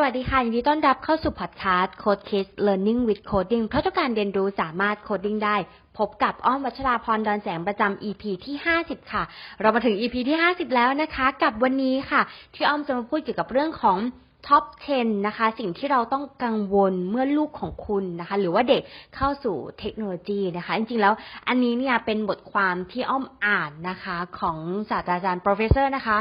สวัสดีค่ะ ยินดีต้อนรับเข้าสู่พอดแคสต์ Code Kids Learning with Coding เพราะทุกการเรียนรู้สามารถโคดดิ้งได้ พบกับอ้อมวัชราพรดอนแสงประจำ EP ที่ 50 ค่ะ เรามาถึง EP ที่ 50 แล้วนะคะ กับวันนี้ค่ะ ที่อ้อมจะมาพูดเกี่ยวกับเรื่องของ ท็อป 10 นะคะ สิ่งที่เราต้องกังวลเมื่อลูกของคุณนะคะ หรือว่าเด็กเข้าสู่เทคโนโลยีนะคะ จริงๆ แล้วอันนี้เนี่ยเป็นบทความที่อ้อมอ่านนะคะของศาสตราจารย์ professor นะคะ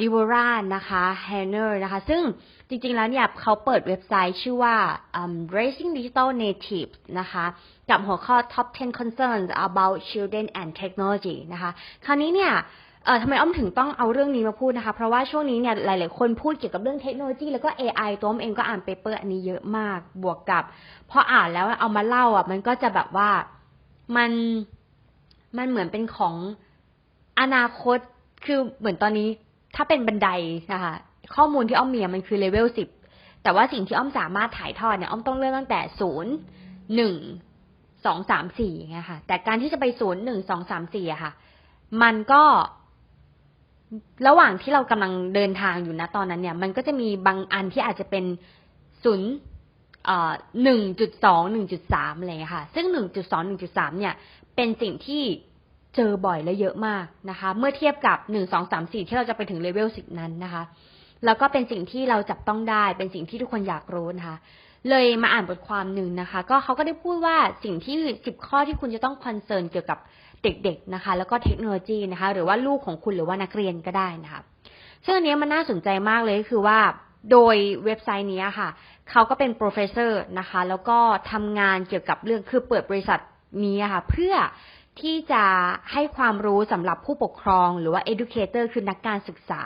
ดิวรานะคะแฮนเนอร์นะคะ ซึ่งจริงๆ แล้วเนี่ยเขาเปิดเว็บไซต์ชื่อว่า um, Raising Digital Natives นะคะ กับหัวข้อ Top 10 Concerns about Children and Technology นะคะ คราวนี้เนี่ย เอ่อทำไมอ้อมถึงต้องเอาเรื่องนี้มาพูดนะคะ เพราะว่าช่วงนี้เนี่ยหลาย ๆ คนพูดเกี่ยวกับเรื่องเทคโนโลยี แล้วก็ AI ตัวอ้อมเองก็อ่านเปเปอร์อันนี้เยอะมาก บวกกับพออ่านแล้วเอามาเล่าอะ มันก็จะแบบว่ามันมันเหมือนเป็นของอนาคต คือเหมือนตอนนี้ถ้าเป็นบันไดนะคะข้อมูลที่อ้อมมีมันคือเลเวลสิบแต่ว่าสิ่งที่อ้อมสามารถถ่ายทอดเนี่ยอ้อมต้องเริ่มตั้งแต่ศูนย์หนึ่งสองสามสี่ไงค่ะ แต่การที่จะไปศูนย์หนึ่งสองสามสี่อะค่ะ มันก็ ระหว่างที่เรากำลังเดินทางอยู่นะตอนนั้นเนี่ย มันก็จะมีบางอันที่อาจจะเป็นศูนย์หนึ่งจุดสองหนึ่งจุดสามอะไรค่ะ ซึ่งหนึ่งจุดสองหนึ่งจุดสามเนี่ย เป็นสิ่งที่เจอบ่อยและเยอะมากนะคะ เมื่อเทียบกับหนึ่งสองสามสี่ที่เราจะไปถึงเลเวลสิบนั้นนะคะ แล้วก็เป็นสิ่งที่เราจับต้องได้ เป็นสิ่งที่ทุกคนอยากรู้นะคะ เลยมาอ่านบทความหนึ่งนะคะ ก็เขาก็ได้พูดว่าสิ่งที่สิบข้อที่คุณจะต้องคอนเซิร์นเกี่ยวกับ เด็กๆนะคะ แล้วก็เทคโนโลยีนะคะ หรือว่าลูกของคุณหรือว่านักเรียนก็ได้นะคะซึ่งอันนี้มันน่าสนใจมากเลยคือว่าโดยเว็บไซต์นี้ค่ะ เขาก็เป็น professor นะคะ แล้วก็ทำงานเกี่ยวกับเรื่องคือเปิดบริษัทนี้ค่ะ เพื่อที่จะให้ความรู้สำหรับผู้ปกครอง หรือว่า educator คือนักการศึกษา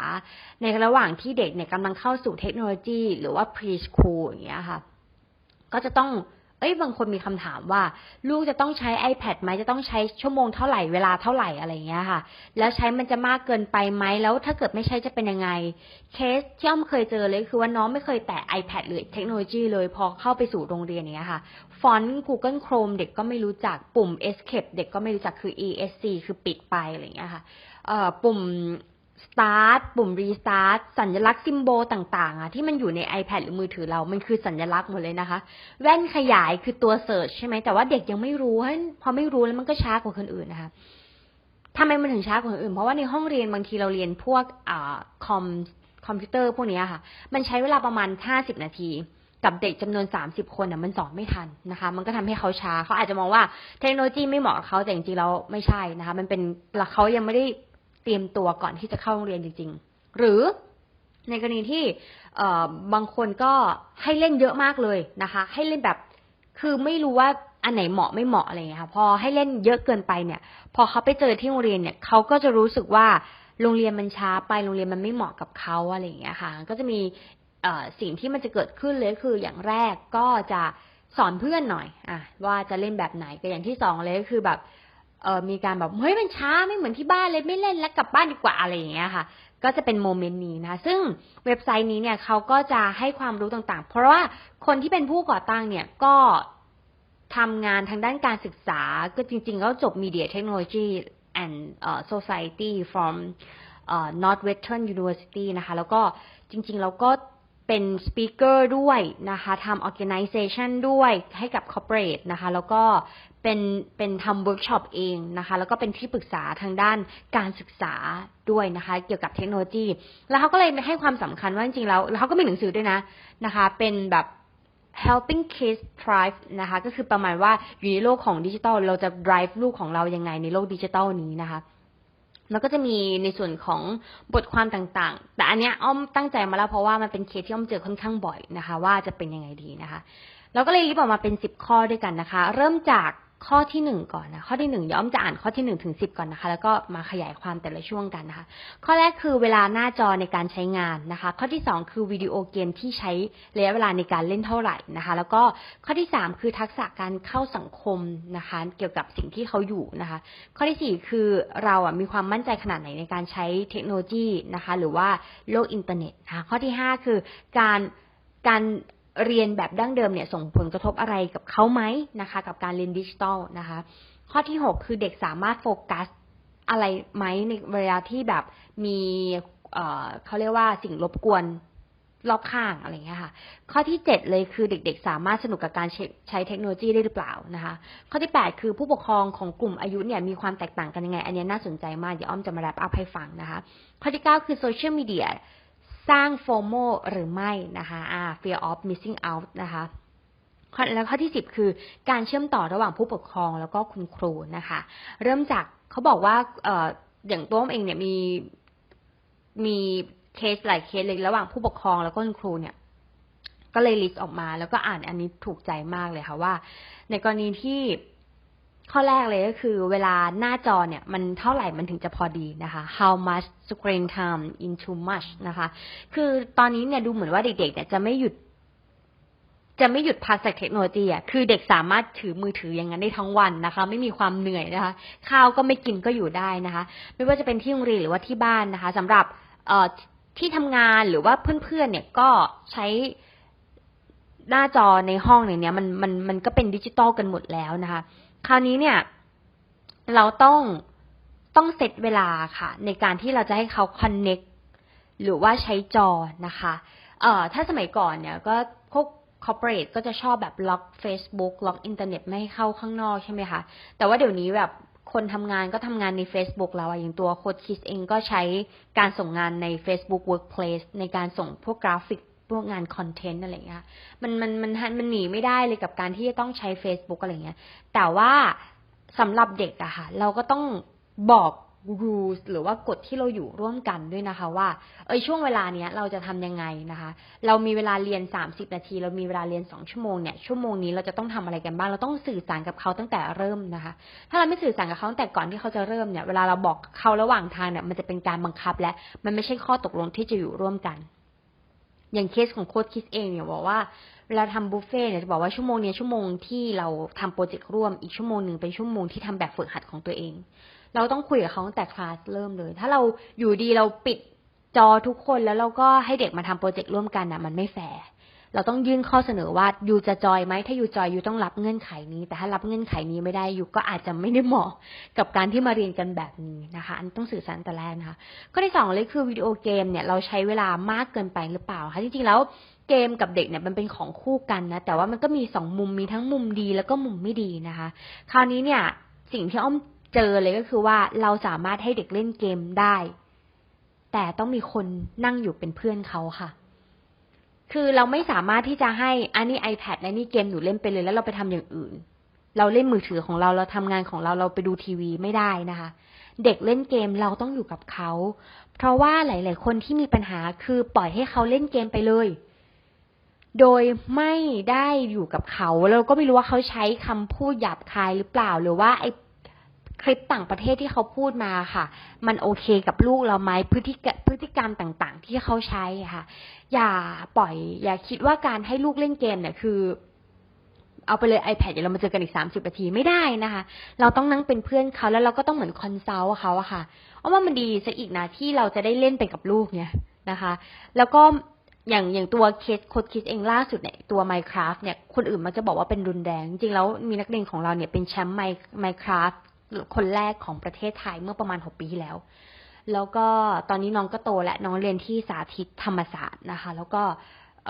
ในระหว่างที่เด็กเนี่ยกำลังเข้าสู่เทคโนโลยี หรือว่า preschool อย่างเงี้ยค่ะ ก็จะต้อง เอ้ยบางคนมีคำถามว่า ลูกจะต้องใช้ iPad ไหมจะต้องใช้ชั่วโมงเท่าไหร่เวลาเท่าไหร่อะไรเงี้ยค่ะ แล้วใช้มันจะมากเกินไปไหมแล้วถ้าเกิดไม่ใช้จะเป็นยังไง เคสที่อ้อมเคยเจอเลยคือว่าน้องไม่เคยแตะ iPad หรือเทคโนโลยีเลยพอเข้าไปสู่โรงเรียนเนี้ยค่ะ ฟอนต์ Google Chrome เด็กก็ไม่รู้จักปุ่ม Escape เด็กก็ไม่รู้จักคือ ESC คือปิดไปอะไรเงี้ยค่ะปุ่ม start ปุ่ม restart สัญลักษณ์ซิมโบลต่างๆอะที่มันอยู่ใน iPad หรือมือถือเรา มันคือสัญลักษณ์หมดเลยนะคะ แว่นขยายคือตัว search ใช่ไหม แต่ว่าเด็กยังไม่รู้พอไม่รู้แล้วมันก็ช้ากว่าคนอื่นนะคะทำไมมันถึงช้ากว่าคนอื่น เพราะว่าในห้องเรียนบางทีเราเรียนพวกอ่าคอมคอมพิวเตอร์พวกนี้ค่ะ มันใช้เวลาประมาณ 50 นาที กับเด็กจำนวน 30 คนอะมันสอนไม่ทันนะคะ มันก็ทำให้เขาช้า เขาอาจจะมองว่าเทคโนโลยีไม่เหมาะกับเขาแต่จริงๆแล้วไม่ใช่นะคะ มันเป็นเขายังไม่ได้ เตรียมตัวก่อนที่จะเข้าโรงเรียนจริง ๆ หรือในกรณีที่บางคนก็ให้เล่นเยอะมากเลยนะคะ ให้เล่นแบบคือไม่รู้ว่าอันไหนเหมาะไม่เหมาะอะไรเงี้ยค่ะพอให้เล่นเยอะเกินไปเนี่ย พอเขาไปเจอที่โรงเรียนเนี่ยเขาก็จะรู้สึกว่าโรงเรียนมันช้าไปโรงเรียนมันไม่เหมาะกับเขาอะไรเงี้ยค่ะ ก็จะมีสิ่งที่มันจะเกิดขึ้นเลยคืออย่างแรกก็จะสอนเพื่อนหน่อยอะว่าจะเล่นแบบไหนก็อย่างที่สองเลยก็คือแบบ เออมีการแบบเฮ้ยมันช้าไม่เหมือนที่บ้านเลยไม่เล่นแล้วกลับบ้านดีกว่าอะไรอย่างเงี้ยค่ะ ก็จะเป็นโมเมนต์นี้นะซึ่งเว็บไซต์นี้เนี่ยเขาก็จะให้ความรู้ต่างๆ เพราะว่าคนที่เป็นผู้ก่อตั้งเนี่ยก็ทำงานทางด้านการศึกษา ก็จริงๆก็จบ Media Technology and uh, Society from uh, Northwestern University นะคะ แล้วก็จริงๆ แล้วก็ เป็นสปีกเกอร์ด้วยนะคะทำ organization ด้วยให้กับ corporate นะคะ แล้วก็เป็นเป็นทำเวิร์กช็อปเองนะคะ แล้วก็เป็นที่ปรึกษาทางด้านการศึกษาด้วยนะคะ เกี่ยวกับเทคโนโลยี แล้วเขาก็เลยให้ความสำคัญว่าจริงๆแล้ว แล้วเขาก็มีหนังสือด้วยนะนะคะ เป็นแบบ helping kids thrive นะคะ ก็คือประมาณว่าอยู่ในโลกของดิจิทัลเราจะ drive ลูกของเรายังไงในโลกดิจิทัลนี้นะคะ แล้วก็จะมีในส่วนของบทความต่างๆ แต่อันเนี้ยอ้อมตั้งใจมาแล้วเพราะว่ามันเป็นเคสที่อ้อมเจอค่อนข้างบ่อยนะคะ ว่าจะเป็นยังไงดีนะคะ เราก็เลยรีบออกมาเป็นสิบข้อด้วยกันนะคะ เริ่มจาก ข้อที่หนึ่งก่อนนะข้อที่หนึ่งย้อมจะอ่านข้อที่หนึ่งถึงสิบก่อนนะคะ แล้วก็มาขยายความแต่ละช่วงกันนะคะ ข้อแรกคือเวลาหน้าจอในการใช้งานนะคะ ข้อที่สองคือวิดีโอเกมที่ใช้ระยะเวลาในการเล่นเท่าไหร่นะคะ แล้วก็ข้อที่สามคือทักษะการเข้าสังคมนะคะ เกี่ยวกับสิ่งที่เขาอยู่นะคะ ข้อที่สี่คือเราอะมีความมั่นใจขนาดไหนในการใช้เทคโนโลยีนะคะ หรือว่าโลกอินเทอร์เน็ตนะคะข้อที่ห้าคือการการ เรียนแบบดั้งเดิมเนี่ยส่งผลกระทบอะไรกับเขาไหมนะคะ กับการเรียนดิจิทัลนะคะ ข้อที่หกคือเด็กสามารถโฟกัสอะไรไหมในเวลาที่แบบมีเเขาเรียกว่าสิ่งรบกวนรอบข้างอะไรเงี้ยค่ะ ข้อที่เจ็ดเลยคือเด็กๆ สามารถสนุกกับการใช้ใชเทคโนโลยีได้หรือเปล่านะคะ ข้อที่แปดคือผู้ปกครองของกลุ่มอายุเนี่ยมีความแตกต่างกันยังไง อันนี้น่าสนใจมาก เดี๋ยวอ้อมจะมาแรปอัพให้ฟังนะคะ ข้อที่เก้าคือโซเชียลมีเดีย สร้างโฟโมหรือไม่นะคะอ่า fear of missing out นะคะแล้วข้อที่สิบคือการเชื่อมต่อระหว่างผู้ปกครองแล้วก็คุณครูนะคะ เริ่มจากเขาบอกว่าเอออย่างตัวผมเองเนี่ยมีมีเคสหลายเคสเลยระหว่างผู้ปกครองแล้วก็คุณครูเนี่ย ก็เลยลิสต์ออกมา แล้วก็อ่านอันนี้ถูกใจมากเลยค่ะว่า ในกรณีที่ ข้อแรกเลยก็คือเวลาหน้าจอเนี่ย มันเท่าไหร่มันถึงจะพอดีนะคะ how much screen time in too much นะคะ คือตอนนี้เนี่ยดูเหมือนว่าเด็กๆเนี่ยจะไม่หยุด จะไม่หยุดพักจากเทคโนโลยีอะ คือเด็กสามารถถือมือถืออย่างนั้นได้ทั้งวันนะคะ ไม่มีความเหนื่อยนะคะ ข้าวก็ไม่กินก็อยู่ได้นะคะ ไม่ว่าจะเป็นที่โรงเรียนหรือว่าที่บ้านนะคะสำหรับเอ่อที่ทำงานหรือว่าเพื่อนๆเนี่ยก็ใช้หน้าจอในห้องอย่างเนี้ยมันมันมันก็เป็นดิจิตอลกันหมดแล้วนะคะ คราวนี้เนี่ย เราต้องต้องเซตเวลาค่ะ ในการที่เราจะให้เขาคอนเน็กหรือว่าใช้จอนะคะเอ่อถ้าสมัยก่อนเนี่ยก็พวกคอร์เปอเรทก็จะชอบแบบล็อก Facebook ล็อกอินเทอร์เน็ตไม่ให้เข้าข้างนอกใช่ไหมคะ แต่ว่าเดี๋ยวนี้แบบคนทำงานก็ทำงานใน Facebook แล้วอย่างตัวโคดคิสเองก็ใช้การส่งงานใน Facebook Workplace ในการส่งพวกกราฟิก พวกงานคอนเทนต์อะไรเงี้ยมันมันมันมันหนีไม่ได้เลยกับการที่จะต้องใช้ Facebook อะไรเงี้ย แต่ว่าสำหรับเด็กอะค่ะ เราก็ต้องบอก rules หรือว่ากฎที่เราอยู่ร่วมกันด้วยนะคะว่า เอยช่วงเวลาเนี้ยเราจะทำยังไงนะคะ เรามีเวลาเรียน 30 นาที เรามีเวลาเรียน 2 ชั่วโมงเนี่ยชั่วโมงนี้เราจะต้องทำอะไรกันบ้างเราต้องสื่อสารกับเขาตั้งแต่เริ่มนะคะ ถ้าเราไม่สื่อสารกับเขาตั้งแต่ก่อนที่เขาจะเริ่มเนี่ยเวลาเราบอกเขาระหว่างทางเนี่ยมันจะเป็นการบังคับและมันไม่ใช่ข้อตกลงที่จะอยู่ร่วมกัน อย่างเคสของโค้ดคิสเองเนี่ยบอกว่าเวลาทำบุฟเฟ่เนี่ยจะบอกว่าชั่วโมงนี้ชั่วโมงที่เราทำโปรเจกต์ร่วมอีกชั่วโมงหนึ่งเป็นชั่วโมงที่ทำแบบฝึกหัดของตัวเอง เราต้องคุยกับเขาตั้งแต่คลาสเริ่มเลย ถ้าเราอยู่ดีเราปิดจอทุกคนแล้วเราก็ให้เด็กมาทำโปรเจกต์ร่วมกันนะมันไม่แฟร์ เราต้องยื่นข้อเสนอว่ายูจะจอยไหมถ้ายูจอยยูต้องรับเงื่อนไขนี้ แต่ถ้ารับเงื่อนไขนี้ไม่ได้ยูก็อาจจะไม่ได้เหมาะกับการที่มาเรียนกันแบบนี้นะคะ อันต้องสื่อสารแต่แรกนะคะข้อที่สองเลยคือวิดีโอเกมเนี่ยเราใช้เวลามากเกินไปหรือเปล่าคะจริงๆแล้วเกมกับเด็กเนี่ยมันเป็นของคู่กันนะแต่ว่ามันก็มีสองมุมมีทั้งมุมดีแล้วก็มุมไม่ดีนะคะ คราวนี้เนี่ยสิ่งที่อ้อมเจอเลยก็คือว่าเราสามารถให้เด็กเล่นเกมได้ แต่ต้องมีคนนั่งอยู่เป็นเพื่อนเขาค่ะ คือเราไม่สามารถที่จะให้อันนี้ iPad และนี่เกมหนูเล่นไปเลย แล้วเราไปทำอย่างอื่น เราเล่นมือถือของเราเราทำงานของเราเราไปดูทีวีไม่ได้นะคะ เด็กเล่นเกมเราต้องอยู่กับเขา เพราะว่าหลาย ๆ คนที่มีปัญหาคือปล่อยให้เขาเล่นเกมไปเลย โดยไม่ได้อยู่กับเขาเราก็ไม่รู้ว่าเขาใช้คำพูดหยาบคายหรือเปล่า หรือว่าไอ คลิปต่างประเทศที่เขาพูดมาค่ะ มันโอเคกับลูกเราไหมพฤติกพฤติกรรมต่าง ๆ ที่เขาใช้ค่ะ อย่าปล่อย อย่าคิดว่าการให้ลูกเล่นเกมเนี่ยคือ เอาไปเลย iPad เดี๋ยวเรามาเจอกันอีกสามสิบนาทีไม่ได้นะคะ เราต้องนั่งเป็นเพื่อนเขาแล้วเราก็ต้องเหมือนคอนซัลท์เขาอะค่ะเพราะว่ามันดีซะอีกนะที่เราจะได้เล่นไปกับลูกเนี่ยนะคะ แล้วก็อย่างอย่างตัวเคสโคดคิดเองล่าสุดเนี่ยตัว Minecraft เนี่ยคนอื่นมันจะบอกว่าเป็นรุนแรง จริงแล้วมีนักเรียนของเราเนี่ยเป็นแชมป์ Minecraft คนแรกของประเทศไทยเมื่อประมาณหกปีที่แล้ว แล้วก็ตอนนี้น้องก็โตและน้องเรียนที่สาธิตธรรมศาสตร์นะคะ แล้วก็เ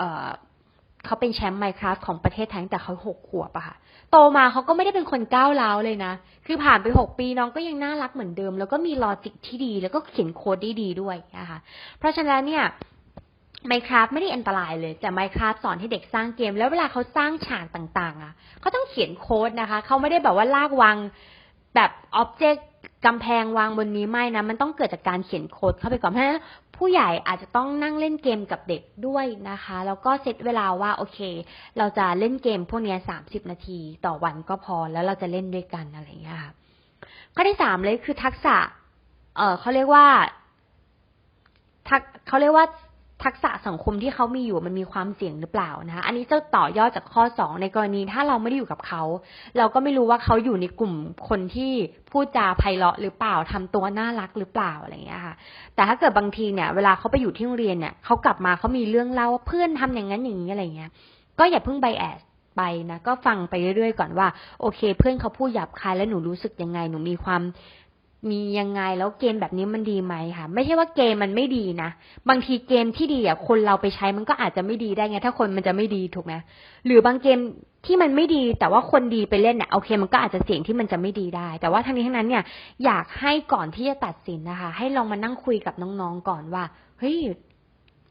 เขาเป็นแชมป์ไมคราฟของประเทศไทยตั้งแต่เขาหกขวบอะค่ะ โตมาเขาก็ไม่ได้เป็นคนก้าวร้าวเลยนะ คือผ่านไปหกปีน้องก็ยังน่ารักเหมือนเดิม แล้วก็มีลอจิกที่ดี แล้วก็เขียนโค้ดได้ดีด้วยนะคะ เพราะฉะนั้นเนี่ยไมคราฟไม่ได้อันตรายเลย แต่ไมคราฟสอนให้เด็กสร้างเกม แล้วเวลาเขาสร้างฉากต่าง ๆอะเขาต้องเขียนโค้ดนะคะ เขาไม่ได้แบบว่าลากวาง แบบอ็อบเจกต์กำแพงวางบนนี้ไม่นะ มันต้องเกิดจากการเขียนโค้ดเข้าไปก่อนเพราะฉะนั้นผู้ใหญ่อาจจะต้องนั่งเล่นเกมกับเด็กด้วยนะคะ แล้วก็เซตเวลาว่าโอเค เราจะเล่นเกมพวกนี้สามสิบนาทีต่อวันก็พอแล้วเราจะเล่นด้วยกันอะไรอย่างเงี้ยค่ะข้อที่สามเลยคือทักษะ เออเขาเรียกว่าทักเขาเรียกว่า ทักษะสังคมที่เขามีอยู่มันมีความเสี่ยงหรือเปล่านะคะอันนี้จะต่อยอดจากข้อสองในกรณีถ้าเราไม่ได้อยู่กับเขา เราก็ไม่รู้ว่าเขาอยู่ในกลุ่มคนที่พูดจาไพเราะหรือเปล่าทำตัวน่ารักหรือเปล่าอะไรอย่างเงี้ยค่ะ แต่ถ้าเกิดบางทีเนี่ยเวลาเขาไปอยู่ที่โรงเรียนเนี่ยเขากลับมาเขามีเรื่องเล่าว่าเพื่อนทำอย่างนั้นอย่างนี้อะไรเงี้ย ก็อย่าเพิ่งไบแอสไปนะก็ฟังไปเรื่อยๆก่อนว่า โอเค เพื่อนเขาพูดหยาบคายแล้วหนูรู้สึกยังไงหนูมีความ มียังไงแล้วเกมแบบนี้มันดีไหมค่ะ ไม่ใช่ว่าเกมมันไม่ดีนะบางทีเกมที่ดีอะคนเราไปใช้มันก็อาจจะไม่ดีได้ไง ถ้าคนมันจะไม่ดีถูกไหมหรือบางเกมที่มันไม่ดี แต่ว่าคนดีไปเล่นเนี่ยโอเคมันก็อาจจะเสี่ยงที่มันจะไม่ดีได้ แต่ว่าทั้งนี้ทั้งนั้นเนี่ย อยากให้ก่อนที่จะตัดสินนะคะ ให้ลองมานั่งคุยกับน้องๆก่อนว่าเฮ้ย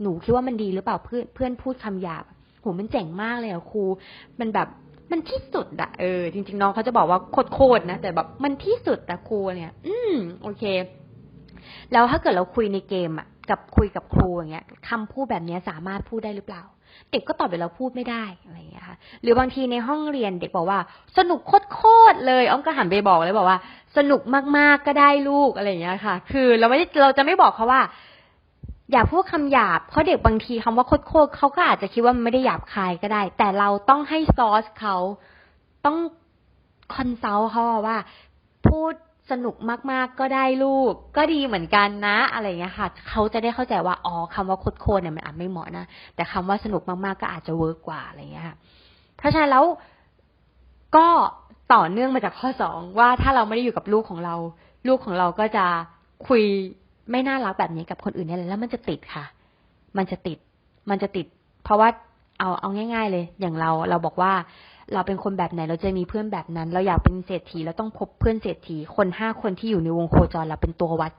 หนูคิดว่ามันดีหรือเปล่าเพื่อนเพื่อนพูดคำหยาบโหมันเจ๋งมากเลยอะครู มันแบบ มันที่สุดอะเออ จริง ๆ น้องเขาจะบอกว่าโคตรๆนะ แต่แบบมันที่สุดอะครูเนี่ย อืม โอเค แล้วถ้าเกิดเราคุยในเกมอะกับคุยกับครูอย่างเงี้ยคำพูดแบบเนี้ยสามารถพูดได้หรือเปล่า เด็กก็ตอบไปเราพูดไม่ได้อะไรอย่างเงี้ยค่ะ หรือบางทีในห้องเรียนเด็กบอกว่า สนุกโคตรเลยอ้อมก็หันไปบอกเลยบอกว่า สนุกมากๆก็ได้ลูกอะไรอย่างเงี้ยค่ะ คือเราไม่เราจะไม่บอกเขาว่า อย่าพูดคำหยาบ เพราะเด็กบางทีคำว่าโคตรๆเขาก็อาจจะคิดว่ามันไม่ได้หยาบคายก็ได้ แต่เราต้องให้ซอสเขาต้องคอนซัลท์เขาว่า พูดสนุกมากๆก็ได้ลูก ก็ดีเหมือนกันนะ อะไรเงี้ยค่ะ เขาจะได้เข้าใจว่าอ๋อคำว่าโคตรๆเนี่ยมันอาจไม่เหมาะนะ แต่คำว่าสนุกมากๆก็อาจจะเวิร์กกว่าอะไรเงี้ยค่ะเพราะฉะนั้นแล้วก็ต่อเนื่องมาจากข้อสองว่าถ้าเราไม่ได้อยู่กับลูกของเรา ลูกของเราก็จะคุย ไม่น่ารักแบบนี้กับคนอื่นเนี่ยแล้วมันจะติดค่ะ มันจะติด มันจะติด เพราะว่าเอาเอาง่าย ๆ เลย อย่างเราเราบอกว่า เราเป็นคนแบบไหนเราจะมีเพื่อนแบบนั้น เราอยากเป็นเศรษฐีเราต้องพบเพื่อนเศรษฐีคนห้าคนที่อยู่ในวงโคจรเราเป็นตัววัด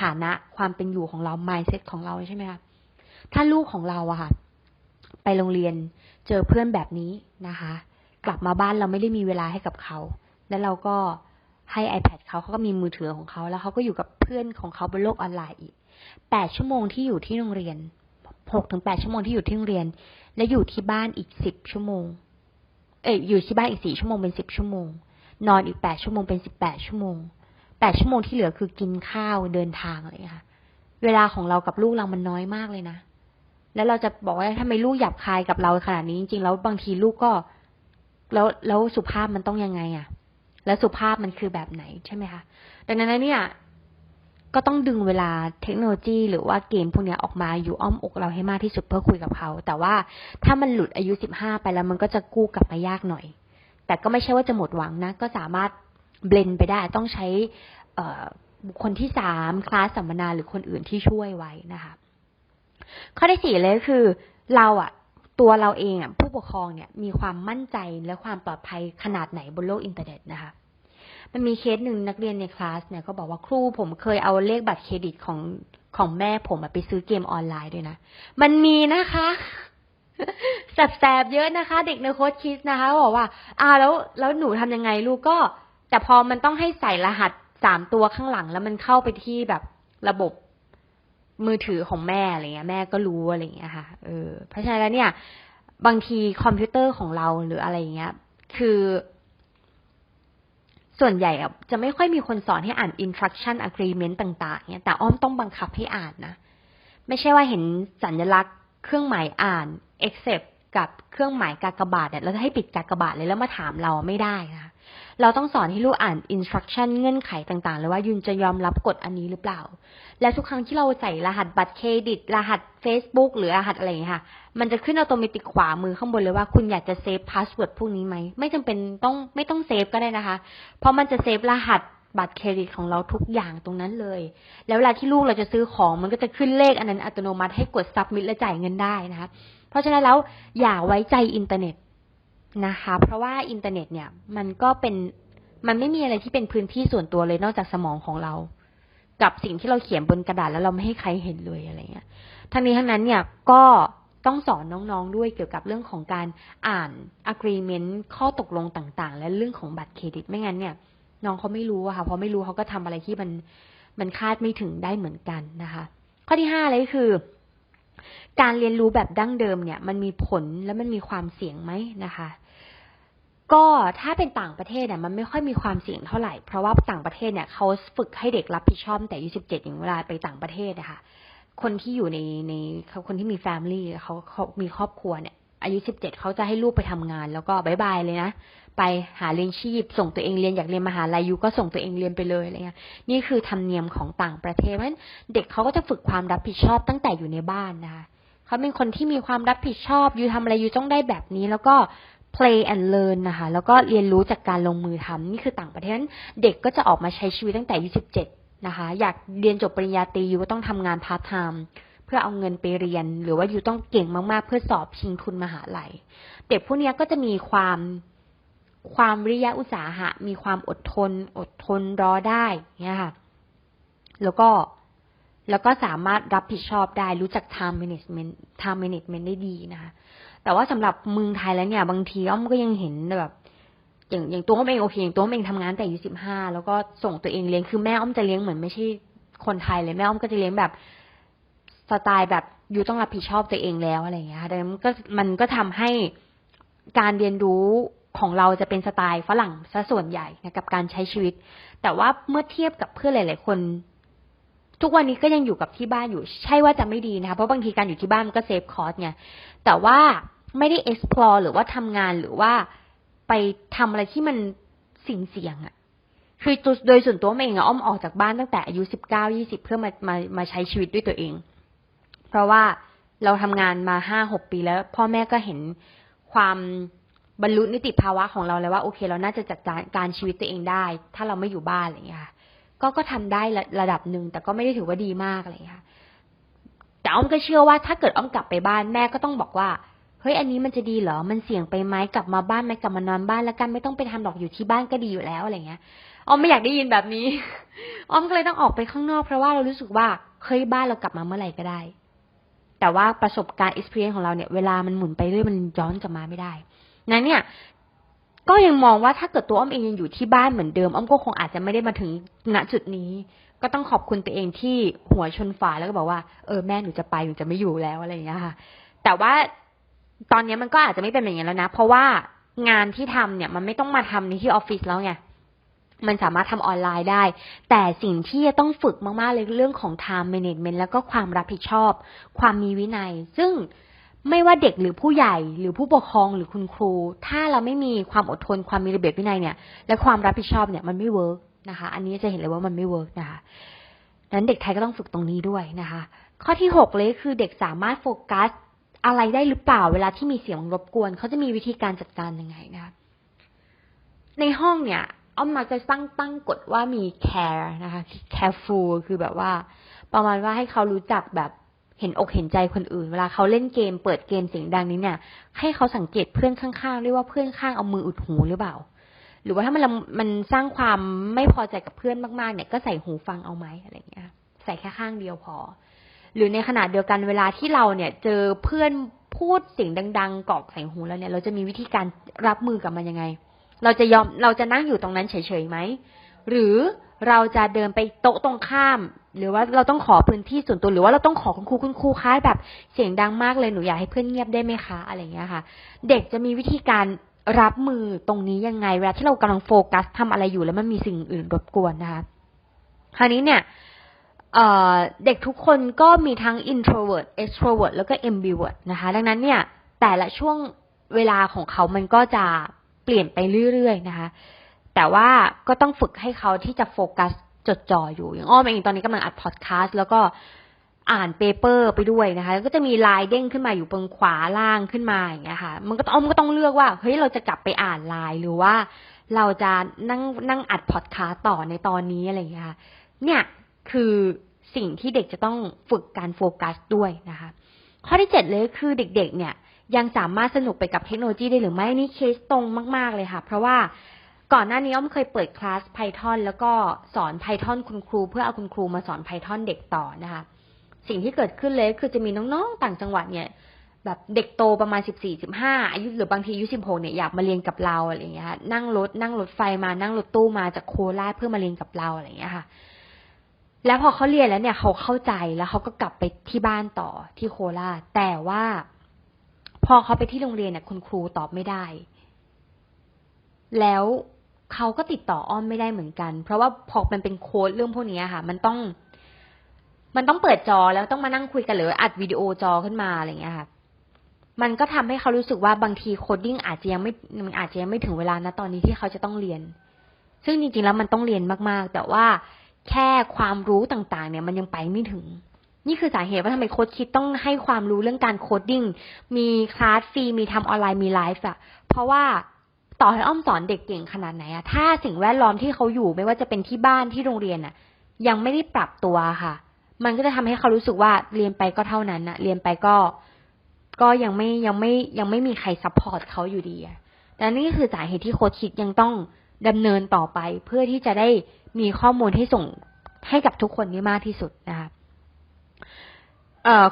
ฐานะความเป็นอยู่ของเรา mindset ของเราใช่ไหมคะถ้าลูกของเราอะค่ะ ไปโรงเรียนเจอเพื่อนแบบนี้นะคะ กลับมาบ้านเราไม่ได้มีเวลาให้กับเขา แล้วเราก็ ให้ iPad เขาเขาก็มีมือถือของเขา แล้วเขาก็อยู่กับเพื่อนของเขาบนโลกออนไลน์อีกแปดชั่วโมงที่อยู่ที่โรงเรียนหกถึงแปดชั่วโมงที่อยู่ที่โรงเรียน และอยู่ที่บ้านอีกสิบชั่วโมง เอยอยู่ที่บ้านอีกสี่ชั่วโมงเป็นสิบชั่วโมง นอนอีกแปดชั่วโมงเป็นสิบแปดชั่วโมงแปดชั่วโมงที่เหลือคือกินข้าวเดินทางอะไรค่ะ เวลาของเรากับลูกเรามันน้อยมากเลยนะ แล้วเราจะบอกว่าทำไมลูกหยาบคายกับเราขนาดนี้จริงๆแล้วบางทีลูกก็ แล้วแล้วสุภาพมันต้องยังไงอะ่ะ แล้วสุภาพมันคือแบบไหนใช่ไหมคะดังนั้นเนี่ยก็ต้องดึงเวลาเทคโนโลยีหรือว่าเกมพวกนี้ออกมาอยู่อ้อมอกเราให้มากที่สุดเพื่อคุยกับเขา แต่ว่าถ้ามันหลุดอายุสิบห้าไปแล้วมันก็จะกู้กลับมายากหน่อย แต่ก็ไม่ใช่ว่าจะหมดหวังนะ ก็สามารถเบลนไปได้ต้องใช้บุคคลที่สามคลาสสัมมนาหรือคนอื่นที่ช่วยไว้นะคะ ข้อที่สี่เลยคือเราอะ ตัวเราเองอะผู้ปกครองเนี่ยมีความมั่นใจและความปลอดภัยขนาดไหนบนโลกอินเทอร์เน็ตนะคะมันมีเคสหนึ่งนักเรียนในคลาสเนี่ยก็บอกว่าครูผมเคยเอาเลขบัตรเครดิตของของแม่ผมไปซื้อเกมออนไลน์ด้วยนะ มันมีนะคะแสบๆเยอะนะคะ เด็กในโค้ชคิดนะคะบอกว่า อ่าแล้วแล้วหนูทำยังไงลูกก็ แต่พอมันต้องให้ใส่รหัสสามตัวข้างหลัง แล้วมันเข้าไปที่แบบระบบ มือถือของแม่อะไรเงี้ย แม่ก็รู้อะไรเงี้ยค่ะ เออ เพราะฉะนั้นแล้วเนี่ย บางทีคอมพิวเตอร์ของเราหรืออะไรเงี้ย คือ ส่วนใหญ่จะไม่ค่อยมีคนสอนให้อ่าน instruction agreement ต่างๆเนี่ยแต่อ้อมต้องบังคับให้อ่านนะ ไม่ใช่ว่าเห็นสัญลักษณ์เครื่องหมายอ่าน accept กับเครื่องหมายกากบาทเนี่ยเราจะให้ปิดกากบาทเลยแล้วมาถามเราไม่ได้นะ เราต้องสอนให้ลูกอ่าน instruction เงื่อนไขต่างๆเลยว่ายุนจะยอมรับกฎอันนี้หรือเปล่า และทุกครั้งที่เราใส่รหัสบัตรเครดิต รหัส Facebook หรือรหัสอะไรอย่างนี้ค่ะ มันจะขึ้นอัตโนมัติขวามือข้างบนเลยว่าคุณอยากจะเซฟพาสเวิร์ดพวกนี้ไหม ไม่จำเป็นต้องไม่ต้องเซฟก็ได้นะคะ เพราะมันจะเซฟรหัสบัตรเครดิตของเราทุกอย่างตรงนั้นเลย แล้วเวลาที่ลูกเราจะซื้อของมันก็จะขึ้นเลขอันนั้นอัตโนมัติให้กดซับมิดและจ่ายเงินได้นะคะ เพราะฉะนั้นแล้วอย่าไว้ใจอินเทอร์เน็ต นะคะ เพราะว่าอินเทอร์เน็ตเนี่ยมันก็เป็นมันไม่มีอะไรที่เป็นพื้นที่ส่วนตัวเลยนอกจากสมองของเรา กับสิ่งที่เราเขียนบนกระดาษแล้วเราไม่ให้ใครเห็นเลยอะไรเงี้ยทั้งนี้ทั้งนั้นเนี่ยก็ต้องสอนน้องๆด้วยเกี่ยวกับเรื่องของการอ่าน agreement ข้อตกลงต่างๆ และเรื่องของบัตรเครดิตไม่งั้นเนี่ย น้องเขาไม่รู้อะค่ะพอไม่รู้เขาก็ทำอะไรที่มันมันคาดไม่ถึงได้เหมือนกันนะคะ ข้อที่ห้าเลยคือ การเรียนรู้แบบดั้งเดิมเนี่ย มันมีผลและมันมีความเสี่ยงไหมนะคะ ก็ถ้าเป็นต่างประเทศเนี่ยมันไม่ค่อยมีความเสี่ยงเท่าไหร่ เพราะว่าต่างประเทศเนี่ยเขาฝึกให้เด็กรับผิดชอบแต่อายุสิบเจ็ดอย่างเวลาไปต่างประเทศนะคะคนที่อยู่ในในคนที่มีแฟมิลี่เขาเขามีครอบครัวเนี่ยอายุสิบเจ็ดเขาจะให้ลูกไปทำงาน แล้วก็บายบายเลยนะ ไปหาเลี้ยงชีพ ส่งตัวเองเรียนอยากเรียนมหาลัยยูก็ส่งตัวเองเรียนไปเลยอะไรเงี้ยนี่คือธรรมเนียมของต่างประเทศเพราะฉะนั้นเด็กเขาก็จะฝึกความรับผิดชอบตั้งแต่อยู่ในบ้านนะคะเขาเป็นคนที่มีความรับผิดชอบยูทำอะไรยูต้องได้แบบนี้ แล้วก็ play and learn นะคะ แล้วก็เรียนรู้จากการลงมือทำนี่คือต่างประเทศนั้นเด็กก็จะออกมาใช้ชีวิตตั้งแต่อายุ17นะคะ อยากเรียนจบปริญญาตรีอยู่ก็ต้องทำงานพาร์ทไทม์เพื่อเอาเงินไปเรียน หรือว่าอยู่ต้องเก่งมากๆ เพื่อสอบชิงทุนมหาลัย เด็กพวกนี้ก็จะมีความความวิริยะอุตสาหะ มีความอดทน อดทนรอได้เนี่ยค่ะ แล้วก็แล้วก็สามารถรับผิดชอบได้รู้จัก time management time management ได้ดีนะคะ แต่ว่าสำหรับเมืองไทยแล้วเนี่ย บางทีอ้อมก็ยังเห็นแบบอย่างอย่างตัวอ้อมเองโอเคอย่างตัวอ้อมเองทำงานแต่อายุสิบห้าแล้วก็ส่งตัวเองเลี้ยงคือแม่อ้อมจะเลี้ยงเหมือนไม่ใช่คนไทยเลยแม่อ้อมก็จะเลี้ยงแบบสไตล์แบบอยู่ต้องรับผิดชอบตัวเองแล้วอะไรอย่างเงี้ยค่ะดังนั้นก็มันก็ทำให้การเรียนรู้ของเราจะเป็นสไตล์ฝรั่งซะส่วนใหญ่นะกับการใช้ชีวิต แต่ว่าเมื่อเทียบกับเพื่อนหลาย ๆ คน ทุกวันนี้ก็ยังอยู่กับที่บ้านอยู่ ใช่ว่าจะไม่ดีนะคะเพราะบางทีการอยู่ที่บ้านมันก็เซฟคอร์สไงแต่ว่า ไม่ได้ explore หรือว่าทำงานหรือว่าไปทำอะไรที่มันสิ่งเสี่ยงอะคือโดยส่วนตัวเองอะอ้อมออกจากบ้านตั้งแต่อายุสิบเก้ายี่สิบเพื่อมามามาใช้ชีวิตด้วยตัวเอง เพราะว่าเราทำงานมาห้าหกปีแล้ว พ่อแม่ก็เห็นความบรรลุนิติภาวะของเราแล้วว่าโอเค เราน่าจะจัดการการชีวิตตัวเองได้ ถ้าเราไม่อยู่บ้านอะไรอย่างเงี้ยค่ะก็ก็ทำได้ระระดับหนึ่งแต่ก็ไม่ได้ถือว่าดีมากอะไรอย่างเงี้ยค่ะแต่อ้อมก็เชื่อว่าถ้าเกิดอ้อมกลับไปบ้านแม่ก็ต้องบอกว่า ฮ้ยอันนี้มันจะดีเหรอ มันเสี่ยงไปไหมกลับมาบ้านไหมกลับมานอนบ้านแล้วกันไม่ต้องไปทำหรอกอยู่ที่บ้านก็ดีอยู่แล้วอะไรเงี้ยอ้อมไม่อยากได้ยินแบบนี้อ้อมก็เลยต้องออกไปข้างนอกเพราะว่าเรารู้สึกว่าเฮ้ยบ้านเรากลับมาเมื่อไหร่ก็ได้ แต่ว่าประสบการณ์ experience ของเราเนี่ยเวลามันหมุนไปเรื่อยมันย้อนกลับมาไม่ได้นั้นเนี่ยก็ยังมองว่าถ้าเกิดตัวอ้อมเองยังอยู่ที่บ้านเหมือนเดิมอ้อมก็คงอาจจะไม่ได้มาถึงณจุดนี้ ก็ต้องขอบคุณตัวเองที่หัวชนฝาแล้วก็บอกว่าเออแม่หนูจะไปหนูจะไม่อยู่แล้วอะไรอย่างเงี้ยค่ะ แต่ว่า ตอนนี้มันก็อาจจะไม่เป็นอย่างนี้แล้วนะ เพราะว่างานที่ทำเนี่ย มันไม่ต้องมาทำในที่ออฟฟิศแล้วไงมันสามารถทำออนไลน์ได้ แต่สิ่งที่จะต้องฝึกมาก ๆ เลยเรื่องของ time management แล้วก็ความรับผิดชอบ ความมีวินัย ซึ่งไม่ว่าเด็กหรือผู้ใหญ่หรือผู้ปกครองหรือคุณครู ถ้าเราไม่มีความอดทนความมีระเบียบวินัยเนี่ย และความรับผิดชอบเนี่ยมันไม่เวิร์กนะคะ อันนี้จะเห็นเลยว่ามันไม่เวิร์กนะคะนั้นเด็กไทยก็ต้องฝึกตรงนี้ด้วยนะคะ ข้อที่หกเลยคือเด็กสามารถโฟกัส อะไรได้หรือเปล่าเวลาที่มีเสียงรบกวนเขาจะมีวิธีการจัดการยังไงนะคะในห้องเนี่ยอ้อมมาจะตั้งตั้งกฎว่ามี care นะคะ careful คือแบบว่า ประมาณว่าให้เขารู้จักแบบเห็นอกเห็นใจคนอื่น เวลาเขาเล่นเกมเปิดเกมเสียงดังนี้เนี่ย ให้เขาสังเกตเพื่อนข้างๆด้วยว่าเพื่อนข้างเอามืออุดหูหรือเปล่า หรือว่าถ้ามันมันสร้างความไม่พอใจกับเพื่อนมากๆ เนี่ยก็ใส่หูฟังเอาไหมอะไรเงี้ย ใส่แค่ข้างเดียวพอ หรือในขณะเดียวกันเวลาที่เราเนี่ยเจอเพื่อนพูดเสียงดังๆกอกใส่หูแล้วเนี่ย เราจะมีวิธีการรับมือกับมันยังไง เราจะยอมเราจะนั่งอยู่ตรงนั้นเฉยๆไหมหรือเราจะเดินไปโต๊ะตรงข้าม หรือว่าเราต้องขอพื้นที่ส่วนตัวหรือว่าเราต้องขอคุณครูคุณครูค้าแบบเสียงดังมากเลยหนูอยากให้เพื่อนเงียบได้ไหมคะอะไรเงี้ยค่ะ เด็กจะมีวิธีการรับมือตรงนี้ยังไงเวลาที่เรากำลังโฟกัสทำอะไรอยู่แล้วมันมีสิ่งอื่นรบกวนนะคะคราวนี้เนี่ย เด็กทุกคนก็มีทั้ง introvert extrovert แล้วก็ ambivert นะคะ ดังนั้นเนี่ย แต่ละช่วงเวลาของเขามันก็จะเปลี่ยนไปเรื่อยๆนะคะ แต่ว่าก็ต้องฝึกให้เขาที่จะโฟกัสจดจ่ออยู่ อย่างอ้อมเองตอนนี้กำลังอัดพอดแคสต์แล้วก็อ่านเปเปอร์ไปด้วยนะคะ แล้วก็จะมีลายเด้งขึ้นมาอยู่บนขวาล่างขึ้นมาอย่างเงี้ยค่ะ มันก็อ้อมก็ต้องเลือกว่า เฮ้ย เราจะกลับไปอ่านลายหรือว่า เราจะนั่งนั่งอัดพอดแคสต์ต่อในตอนนี้อะไรอย่างเงี้ยค่ะ เนี่ย คือสิ่งที่เด็กจะต้องฝึกการโฟกัสด้วยนะคะ ข้อที่เจ็ดเลยคือเด็กๆ เนี่ยยังสามารถสนุกไปกับเทคโนโลยีได้หรือไม่นี่เคสตรงมาก ๆ เลยค่ะ เพราะว่าก่อนหน้านี้อ้อมเคยเปิดคลาส Python แล้วก็สอน Python คุณครู เพื่อเอาคุณครูมาสอน Python เด็กต่อนะคะ สิ่งที่เกิดขึ้นเลยคือจะมีน้องๆ ต่างจังหวัดเนี่ยแบบเด็กโตประมาณสิบสี่สิบห้าอายุหรือบางทีอายุสิบหกเนี่ยอยากมาเรียนกับเราอะไรอย่างเงี้ยนั่งรถนั่งรถไฟมานั่งรถตู้มาจากโคราชเพื่อมาเรียนกับเราอะไรอย่างเงี้ยค่ะ แล้วพอเขาเรียนแล้วเนี่ยเขาเข้าใจแล้วเขาก็กลับไปที่บ้านต่อที่โคราชแต่ว่า พอเขาไปที่โรงเรียนเนี่ยคุณครูตอบไม่ได้ แล้วเขาก็ติดต่ออ้อมไม่ได้เหมือนกัน เพราะว่าพอมันเป็นโค้ดเรื่องพวกนี้ค่ะ มันต้อง มันต้องเปิดจอแล้วต้องมานั่งคุยกันหรืออัดวิดีโอจอขึ้นมาอะไรอย่างเงี้ยค่ะมันก็ทำให้เขารู้สึกว่าบางทีโคดดิ้งอาจจะยังไม่มันอาจจะยังไม่ถึงเวลานะตอนนี้ที่เขาจะต้องเรียน ซึ่งจริงๆแล้วมันต้องเรียนมากๆ แต่ว่า แค่ความรู้ต่างๆ เนี่ยมันยังไปไม่ถึง นี่คือสาเหตุว่าทำไมโค้ดคิดต้องให้ความรู้เรื่องการโคดดิ้งมีคลาสฟรีมีทำออนไลน์มีไลฟ์อะเพราะว่าต่อให้อ้อมสอนเด็กเก่งขนาดไหนอะถ้าสิ่งแวดล้อมที่เขาอยู่ไม่ว่าจะเป็นที่บ้านที่โรงเรียนอะยังไม่ได้ปรับตัวค่ะ มันก็จะทำให้เขารู้สึกว่าเรียนไปก็เท่านั้นอะเรียนไปก็ ก็ยังไม่ยังไม่ยังไม่มีใครซัพพอร์ตเขาอยู่ดีอะแต่นี่คือสาเหตุที่โค้ชคิดยังต้องดำเนินต่อไป เพื่อที่จะได้ มีข้อมูลให้ส่งให้กับทุกคนได้มากที่สุดนะคะ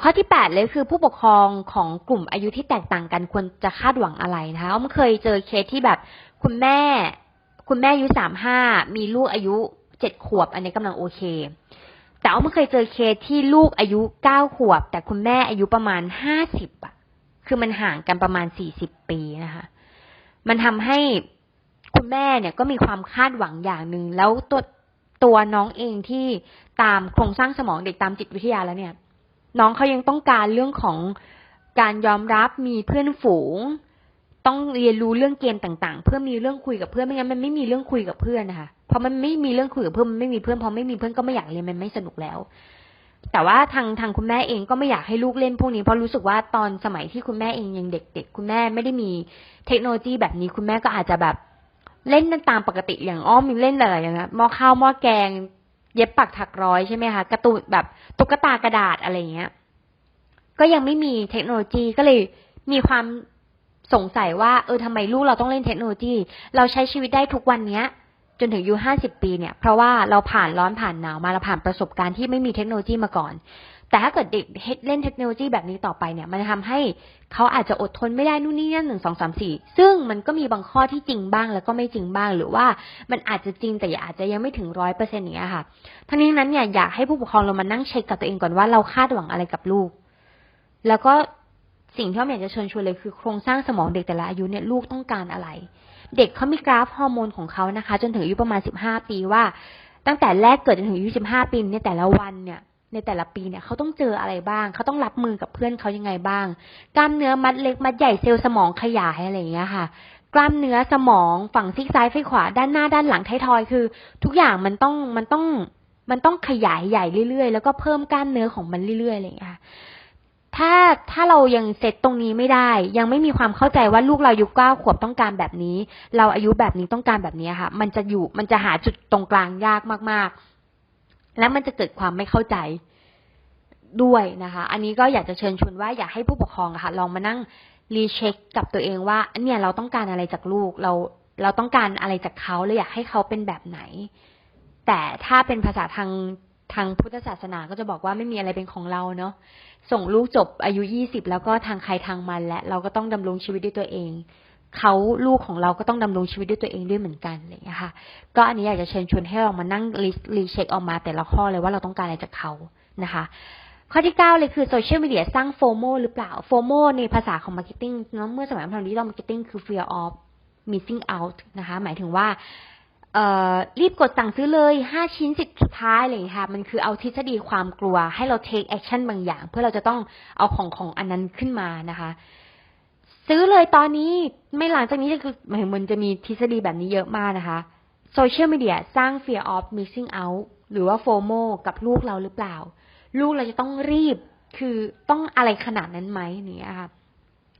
ข้อที่แปดเลยคือผู้ปกครองของกลุ่มอายุที่แตกต่างกันควรจะคาดหวังอะไรนะคะอ้อมเคยเจอเคสที่แบบคุณแม่ คุณแม่อายุสามห้ามีลูกอายุเจ็ดขวบ อันนี้กำลังโอเค แต่อ้อมเคยเจอเคสที่ลูกอายุเก้าขวบ แต่คุณแม่อายุประมาณห้าสิบอะคือมันห่างกันประมาณสี่สิบปีนะคะมันทำให้คุณแม่เนี่ยก็มีความคาดหวังอย่างหนึ่งแล้วตัว ตัวน้องเองที่ตามโครงสร้างสมองเด็กตามจิตวิทยาแล้วเนี่ย น้องเขายังต้องการเรื่องของการยอมรับมีเพื่อนฝูง ต้องเรียนรู้เรื่องเกมต่างๆ เพื่อมีเรื่องคุยกับเพื่อนไม่งั้นมันไม่มีเรื่องคุยกับเพื่อนนะคะเพราะมันไม่มีเรื่องคุยกับเพื่อนมันไม่มีเพื่อนพอไม่มีเพื่อนก็ไม่อยากเรียนมันไม่สนุกแล้ว แต่ว่าทางทางคุณแม่เองก็ไม่อยากให้ลูกเล่นพวกนี้เพราะรู้สึกว่าตอนสมัยที่คุณแม่เองยังเด็ก ๆ คุณแม่ไม่ได้มีเทคโนโลยีแบบนี้คุณแม่ก็อาจจะแบบ เล่นกันตามปกติอย่างอ้อมมีเล่นอะไรอย่างเงี้ยหม้อข้าวหม้อแกง เย็บปักถักร้อยใช่ไหมคะกร์ตูนแบบตุ๊กตากระดาษอะไรเงี้ย ก็ยังไม่มีเทคโนโลยีก็เลยมีความสงสัยว่าเออทำไมลูกเราต้องเล่นเทคโนโลยี เราใช้ชีวิตได้ทุกวันเนี้ย จนถึงอายุห้าสิบปีเนี่ย เพราะว่าเราผ่านร้อนผ่านหนาวมาเราผ่านประสบการณ์ที่ไม่มีเทคโนโลยีมาก่อน แต่ถ้าเกิดเด็กเล่นเทคโนโลยีแบบนี้ต่อไปเนี่ย มันจะทำให้เขาอาจจะอดทนไม่ได้นู่นนี่นั่นหนึ่งสองสามสี่ซึ่งมันก็มีบางข้อที่จริงบ้างแล้วก็ไม่จริงบ้าง หรือว่ามันอาจจะจริงแต่อาจจะยังไม่ถึงร้อยเปอร์เซ็นต์อย่างเงี้ยค่ะ ทั้งนี้นั้นเนี่ยอยากให้ผู้ปกครองเรามานั่งเช็คกับตัวเองก่อนว่าเราคาดหวังอะไรกับลูก แล้วก็สิ่งที่เราอยากจะเชิญชวนเลยคือโครงสร้างสมองเด็กแต่ละอายุเนี่ยลูกต้องการอะไร เด็กเขามีกราฟฮอร์โมนของเขานะคะ จนถึงอายุประมาณสิบห้าปีว่า ตั้งแต่แรกเกิดจนถึงอายุสิบห้าปีในแต่ละวันเนี่ย ในแต่ละปีเนี่ยเขาต้องเจออะไรบ้าง เขาต้องรับมือกับเพื่อนเขายังไงบ้างกล้ามเนื้อมัดเล็กมัดใหญ่เซลล์สมองขยายอะไรอย่างเงี้ยค่ะ กล้ามเนื้อสมองฝั่งซีกซ้ายซีกขวาด้านหน้าด้านหลังไททอยคือ ทุกอย่างมันต้องมันต้องมันต้องขยายใหญ่เรื่อยๆ แล้วก็เพิ่มกล้ามเนื้อของมันเรื่อยๆอะไรอย่างเงี้ยถ้าถ้าเรายังเซตตรงนี้ไม่ได้ ยังไม่มีความเข้าใจว่าลูกเราอายุเก้าขวบต้องการแบบนี้ เราอายุแบบนี้ต้องการแบบนี้ค่ะ มันจะอยู่มันจะหาจุดตรงกลางยากมากๆ และมันจะเกิดความไม่เข้าใจด้วยนะคะ อันนี้ก็อยากจะเชิญชวนว่าอยากให้ผู้ปกครองค่ะ ลองมานั่งรีเช็คกับตัวเองว่าเนี่ยเราต้องการอะไรจากลูกเราเราต้องการอะไรจากเขาเลยอยากให้เขาเป็นแบบไหน แต่ถ้าเป็นภาษาทางทางพุทธศาสนาก็จะบอกว่าไม่มีอะไรเป็นของเราเนาะส่งลูกจบอายุยี่สิบแล้วก็ทางใครทางมันและเราก็ต้องดำรงชีวิตด้วยตัวเอง เขาลูกของเราก็ต้องดำรงชีวิตด้วยตัวเองด้วยเหมือนกันอะไรอย่างเลยค่ะ ก็อันนี้อยากจะเชิญชวนให้เรามานั่งรีเช็คออกมาแต่ละข้อเลยว่าเราต้องการอะไรจากเขานะคะ ข้อที่เก้าเลยคือโซเชียลมีเดียสร้างโฟโมหรือเปล่าโฟโมในภาษาของมาร์เก็ตติ้งเมื่อสมัยทำดิจิตอลมาร์เก็ตติ้งคือ fear of missing out นะคะ หมายถึงว่ารีบกดสั่งซื้อเลยห้าชิ้นสิบสุดท้ายอะไรอย่างนี้ค่ะ มันคือเอาทฤษฎีความกลัว ให้เรา take action บางอย่าง เพื่อเราจะต้องเอาของของอันนั้นขึ้นมานะคะ ซื้อเลยตอนนี้ไม่หลังจากนี้จะคือหมายถึงมันจะมีทฤษฎีแบบนี้เยอะมากนะคะโซเชียลมีเดียสร้าง fear of missing out หรือว่า FOMO กับลูกเราหรือเปล่า ลูกเราจะต้องรีบคือต้องอะไรขนาดนั้นไหมเนี่ยค่ะ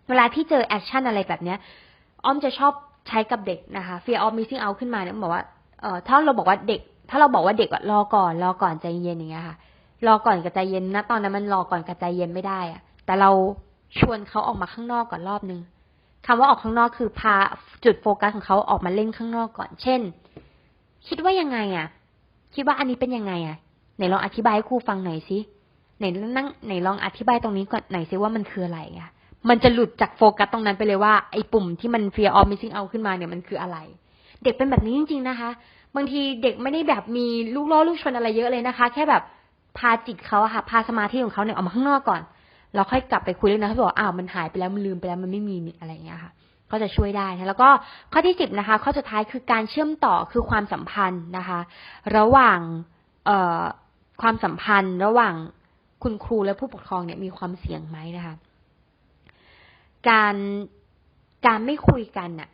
เวลาที่เจอแอคชั่นอะไรแบบเนี้ยอ้อมจะชอบใช้กับเด็กนะคะ fear of missing out ขึ้นมาเนี่ยบอกว่าเออถ้าเราบอกว่าเด็ก ถ้าเราบอกว่าเด็กรอก่อน รอก่อนใจเย็นอย่างเงี้ยค่ะ รอก่อนกับใจเย็นนะตอนนั้นมันรอก่อนกับใจเย็นไม่ได้อะแต่เรา ชวนเขาออกมาข้างนอกก่อนรอบนึงคำว่าออกข้างนอกคือพาจุดโฟกัสของเขาออกมาเล่นข้างนอกก่อน เช่น คิดว่ายังไงอะ คิดว่าอันนี้เป็นยังไงอะไหนลองอธิบายให้ครูฟังหน่อยสิไหนนั่งไหนลองอธิบายตรงนี้ก่อนไหนซิว่ามันคืออะไรอะ มันจะหลุดจากโฟกัสตรงนั้นไปเลยว่าไอ้ปุ่มที่มัน fear of missing out ขึ้นมาเนี่ยมันคืออะไร เด็กเป็นแบบนี้จริง ๆ นะคะ บางทีเด็กไม่ได้แบบมีลูกล่อลูกชนอะไรเยอะเลยนะคะ แค่แบบพาจิตเขาอะค่ะ พาสมาธิของเขาเนี่ยออกมาข้างนอกก่อน แล้วค่อยกลับไปคุยเรื่องนั้นเขาบอกอ้าวมันหายไปแล้วมันลืมไปแล้วมันไม่มีอะไรอย่างเงี้ยค่ะ ก็จะช่วยได้นะแล้วก็ข้อที่สิบนะคะ ข้อสุดท้ายคือการเชื่อมต่อคือความสัมพันธ์นะคะ ระหว่างเอ่อความสัมพันธ์ ระหว่างคุณครูและผู้ปกครองเนี่ยมีความเสี่ยงไหมนะคะ การการไม่คุยกันน่ะ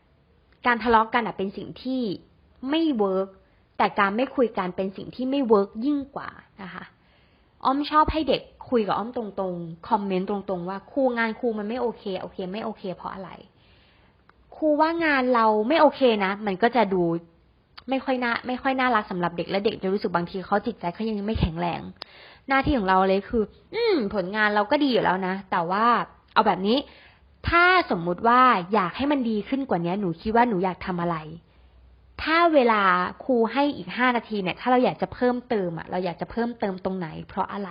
การทะเลาะกกันอะเป็นสิ่งที่ไม่เวิร์กแต่การไม่คุยกันเป็นสิ่งที่ไม่เวิร์กยิ่งกว่านะคะ อ้อมชอบให้เด็กคุยกับอ้อมตรงๆ คอมเมนต์ตรงๆ ว่าครูงานครูมันไม่โอเค โอเค ไม่โอเค เพราะอะไรครูว่างานเราไม่โอเคนะ มันก็จะดูไม่ค่อยน่าไม่ค่อยน่ารักสำหรับเด็กและเด็กจะรู้สึกบางทีเขาจิตใจเขายังไม่แข็งแรง หน้าที่ของเราเลยคือ อืม ผลงานเราก็ดีอยู่แล้วนะ แต่ว่าเอาแบบนี้ ถ้าสมมุติว่าอยากให้มันดีขึ้นกว่านี้หนูคิดว่าหนูอยากทำอะไร ถ้าเวลาครูให้อีกห้านาทีเนี่ย ถ้าเราอยากจะเพิ่มเติมอะเราอยากจะเพิ่มเติมตรงไหน เพราะอะไร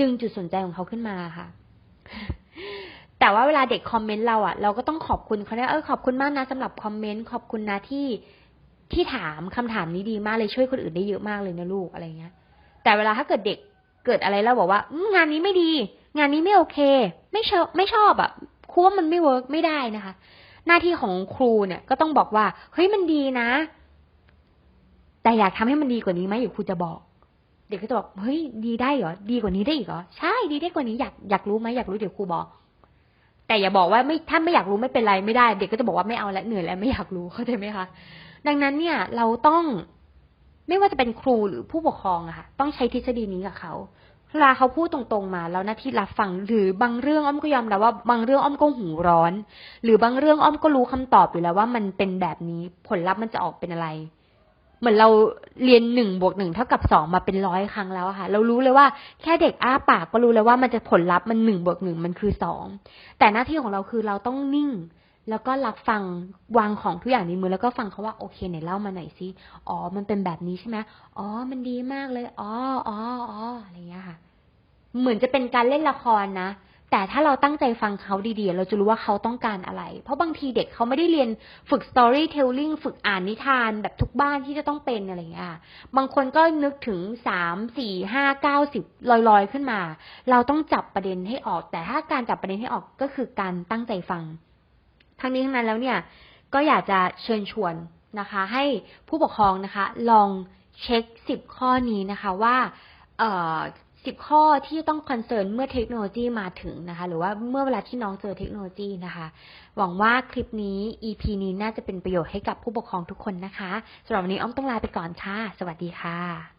ดึงจุดสนใจของเขาขึ้นมาค่ะ แต่ว่าเวลาเด็กคอมเมนต์เราอะเราก็ต้องขอบคุณเขาเนี่ยเออขอบคุณมากนะสำหรับคอมเมนต์ขอบคุณนะที่ที่ถามคำถามนี้ดีมากเลยช่วยคนอื่นได้เยอะมากเลยนะลูกอะไรเงี้ย แต่เวลาถ้าเกิดเด็กเกิดอะไรแล้วบอกว่างานนี้ไม่ดี งานนี้ไม่โอเค ไม่ชอบไม่ชอบอะครูว่ามันไม่เวิร์กไม่ได้นะคะ หน้าที่ของครูเนี่ยก็ต้องบอกว่า เฮ้ยมันดีนะ แต่อยากทำให้มันดีกว่านี้ไหมอยู่ครูจะบอก เด็กก็จะบอกเฮ้ยดีได้เหรอดีกว่านี้ได้อีกเหรอใช่ดีได้กว่านี้อยากอยากรู้ไหมอยากรู้เดี๋ยวครูบอก แต่อย่าบอกว่าไม่ถ้าไม่อยากรู้ไม่เป็นไรไม่ได้ เด็กก็จะบอกว่าไม่เอาแล้วเหนื่อยแล้วไม่อยากรู้เข้าใจไหมคะดังนั้นเนี่ยเราต้องไม่ว่าจะเป็นครูหรือผู้ปกครองอะค่ะ ต้องใช้ทฤษฎีนี้กับเขา เวลาเขาพูดตรงๆมาแล้วหน้าที่รับฟังหรือบางเรื่องอ้อมก็ยอมรับว่าบางเรื่องอ้อมก็หูร้อน หรือบางเรื่องอ้อมก็รู้คำตอบอยู่แล้วว่ามันเป็นแบบนี้ผลลัพธ์มันจะออกเป็นอะไร เหมือนเราเรียนหนึ่งบวกหนึ่งเท่ากับสองมาเป็นร้อยครั้งแล้วค่ะ เรารู้เลยว่าแค่เด็กอ้าปากก็รู้เลยว่ามันจะผลลัพธ์มันหนึ่งบวกหนึ่งมันคือสองแต่หน้าที่ของเราคือเราต้องนิ่ง แล้วก็รับฟังวางของทุกอย่างในมือแล้วก็ฟังเขาว่าโอเคไหนเล่ามาหน่อยสิอ๋อ มันเป็นแบบนี้ใช่ไหมอ๋อ มันดีมากเลย อ๋ออ๋ออ๋ออะไรอย่างเงี้ยค่ะ เหมือนจะเป็นการเล่นละครนะแต่ถ้าเราตั้งใจฟังเขาดีๆ เราจะรู้ว่าเขาต้องการอะไร เพราะบางทีเด็กเขาไม่ได้เรียนฝึก storytelling ฝึกอ่านนิทานแบบทุกบ้านที่จะต้องเป็นอะไรอย่างเงี้ย บางคนก็นึกถึงสาม สี่ ห้า เก้าสิบลอยๆ ขึ้นมา เราต้องจับประเด็นให้ออก แต่ถ้าการจับประเด็นให้ออกก็คือการตั้งใจฟัง ทั้งนี้ทั้งนั้นแล้วเนี่ย ก็อยากจะเชิญชวนนะคะ ให้ผู้ปกครองนะคะ ลองเช็คสิบข้อนี้นะคะว่าเอ่อสิบข้อที่ต้องคอนเซิร์นเมื่อเทคโนโลยีมาถึงนะคะ หรือว่าเมื่อเวลาที่น้องเจอเทคโนโลยีนะคะ หวังว่าคลิปนี้ EP นี้น่าจะเป็นประโยชน์ให้กับผู้ปกครองทุกคนนะคะสำหรับวันนี้อ้อมต้องลาไปก่อนค่ะ สวัสดีค่ะ